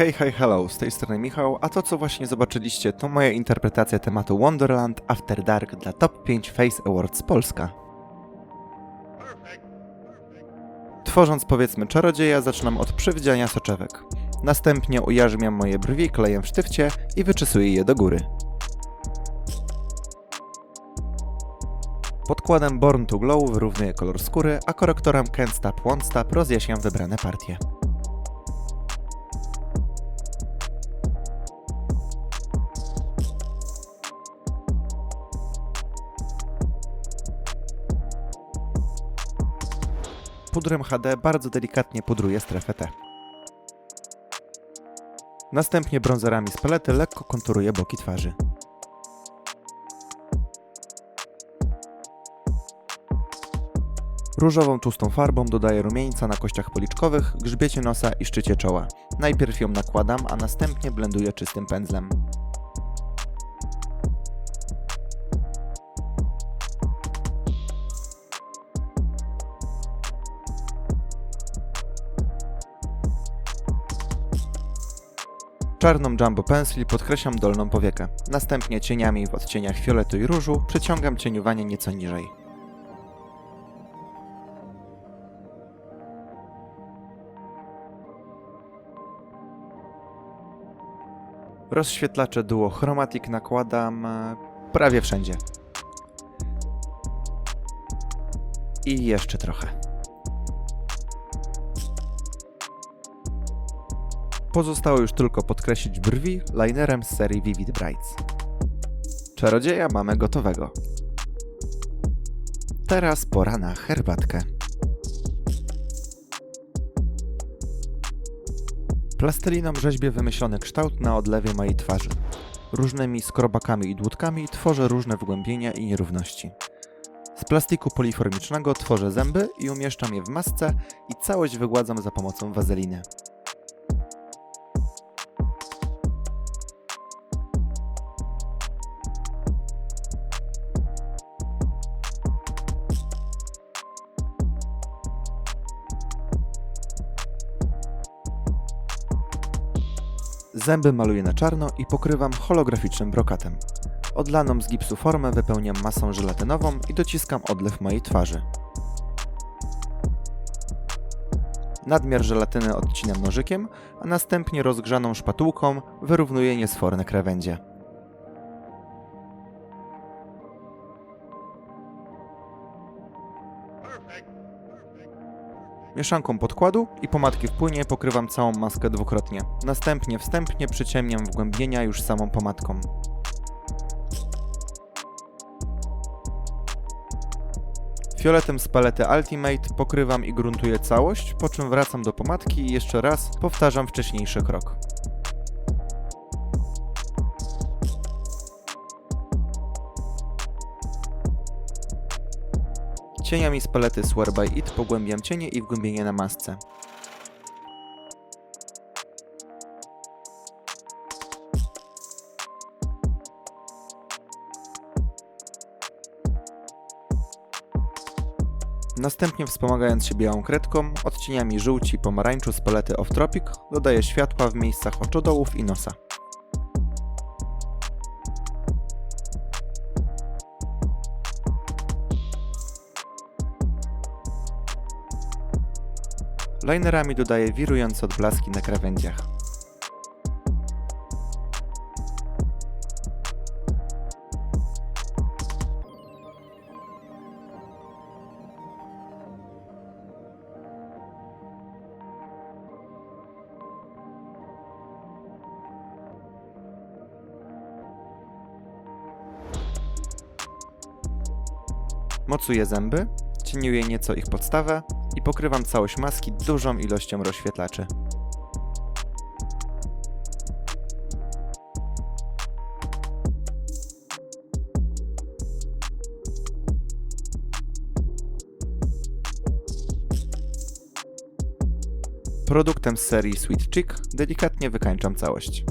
Hej, hej, hello, z tej strony Michał, a to co właśnie zobaczyliście to moja interpretacja tematu Wonderland After Dark dla Top 5 Face Awards Polska. Tworząc powiedzmy czarodzieja zaczynam od przewidziania soczewek. Następnie ujarzmiam moje brwi klejem w sztywcie i wyczesuję je do góry. Podkładem Born to Glow wyrównuję kolor skóry, a korektorem Can't Stop Won't Stop rozjaśniam wybrane partie. Pudrem HD bardzo delikatnie pudruję strefę T. Następnie brązerami z palety lekko konturuję boki twarzy. Różową tłustą farbą dodaję rumieńca na kościach policzkowych, grzbiecie nosa i szczycie czoła. Najpierw ją nakładam, a następnie blenduję czystym pędzlem. Czarną Jumbo Pencil podkreślam dolną powiekę. Następnie cieniami w odcieniach fioletu i różu przyciągam cieniowanie nieco niżej. Rozświetlacze Duo Chromatic nakładam e, prawie wszędzie. I jeszcze trochę. Pozostało już tylko podkreślić brwi linerem z serii Vivid Brights. Czarodzieja mamy gotowego. Teraz pora na herbatkę. Plasteliną rzeźbię wymyślony kształt na odlewie mojej twarzy. Różnymi skrobakami i dłutkami tworzę różne wgłębienia i nierówności. Z plastiku poliformicznego tworzę zęby i umieszczam je w masce i całość wygładzam za pomocą wazeliny. Zęby maluję na czarno i pokrywam holograficznym brokatem. Odlaną z gipsu formę wypełniam masą żelatynową i dociskam odlew mojej twarzy. Nadmiar żelatyny odcinam nożykiem, a następnie rozgrzaną szpatułką wyrównuję niesforne krawędzie. Mieszanką podkładu i pomadki w płynie pokrywam całą maskę dwukrotnie. Następnie wstępnie przyciemniam wgłębienia już samą pomadką. Fioletem z palety Ultimate pokrywam i gruntuję całość, po czym wracam do pomadki i jeszcze raz powtarzam wcześniejszy krok. Cieniami z palety Swear by It pogłębiam cienie i wgłębienie na masce. Następnie wspomagając się białą kredką, odcieniami żółci i pomarańczu z palety Off Tropic dodaję światła w miejscach oczodołów i nosa. Linerami dodaję wirujące odblaski na krawędziach. Mocuję zęby, cieniuję nieco ich podstawę i pokrywam całość maski dużą ilością rozświetlaczy. Produktem z serii Sweet Chick delikatnie wykańczam całość.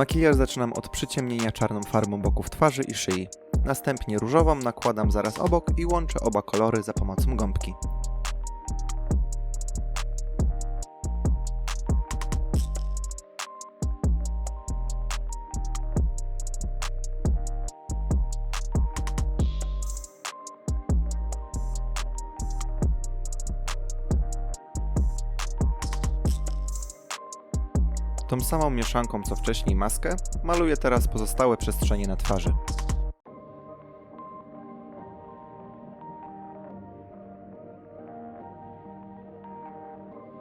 Makijaż zaczynam od przyciemnienia czarną farbą boków twarzy i szyi. Następnie różową nakładam zaraz obok i łączę oba kolory za pomocą gąbki. Tą samą mieszanką co wcześniej maskę, maluję teraz pozostałe przestrzenie na twarzy.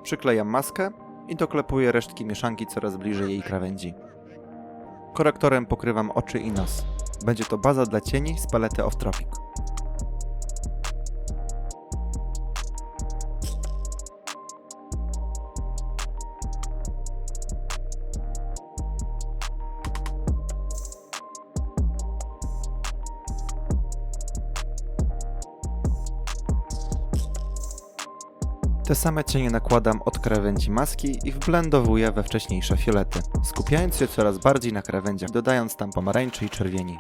Przyklejam maskę i doklepuję resztki mieszanki coraz bliżej jej krawędzi. Korektorem pokrywam oczy i nos. Będzie to baza dla cieni z palety Off Tropic. Te same cienie nakładam od krawędzi maski i wblendowuję we wcześniejsze fiolety, skupiając się coraz bardziej na krawędziach, dodając tam pomarańczy i czerwieni.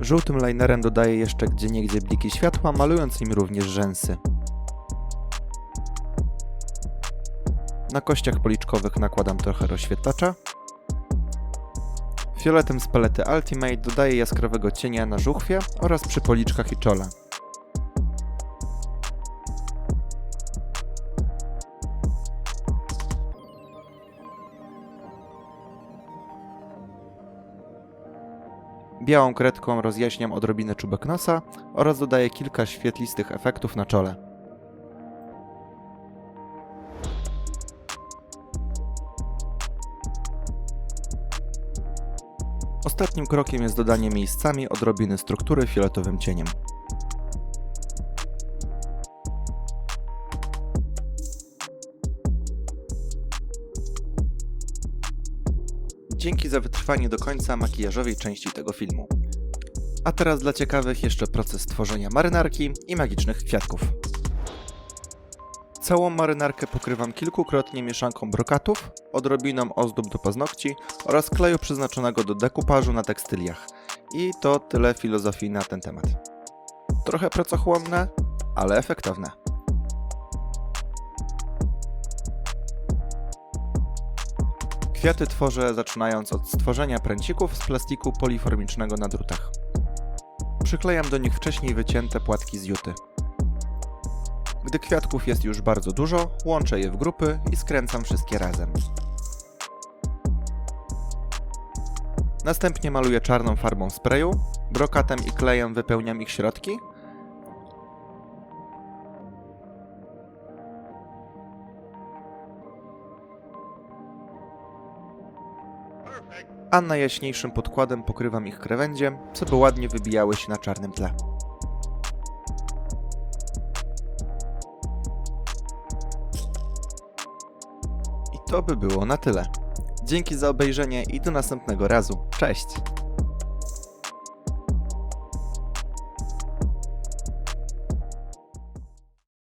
Żółtym linerem dodaję jeszcze gdzieniegdzie bliki światła, malując im również rzęsy. Na kościach policzkowych nakładam trochę rozświetlacza. Fioletem z palety Ultimate dodaję jaskrawego cienia na żuchwie oraz przy policzkach i czole. Białą kredką rozjaśniam odrobinę czubek nosa oraz dodaję kilka świetlistych efektów na czole. Ostatnim krokiem jest dodanie miejscami odrobiny struktury fioletowym cieniem. Dzięki za wytrwanie do końca makijażowej części tego filmu. A teraz dla ciekawych jeszcze proces tworzenia marynarki i magicznych kwiatków. Całą marynarkę pokrywam kilkukrotnie mieszanką brokatów, odrobiną ozdób do paznokci oraz kleju przeznaczonego do dekupażu na tekstyliach. I to tyle filozofii na ten temat. Trochę pracochłonne, ale efektowne. Kwiaty tworzę zaczynając od stworzenia pręcików z plastiku poliformicznego na drutach. Przyklejam do nich wcześniej wycięte płatki z juty. Gdy kwiatków jest już bardzo dużo, łączę je w grupy i skręcam wszystkie razem. Następnie maluję czarną farbą sprayu, brokatem i klejem wypełniam ich środki. A najjaśniejszym podkładem pokrywam ich krawędziem, co by ładnie wybijały się na czarnym tle. To by było na tyle. Dzięki za obejrzenie i do następnego razu. Cześć!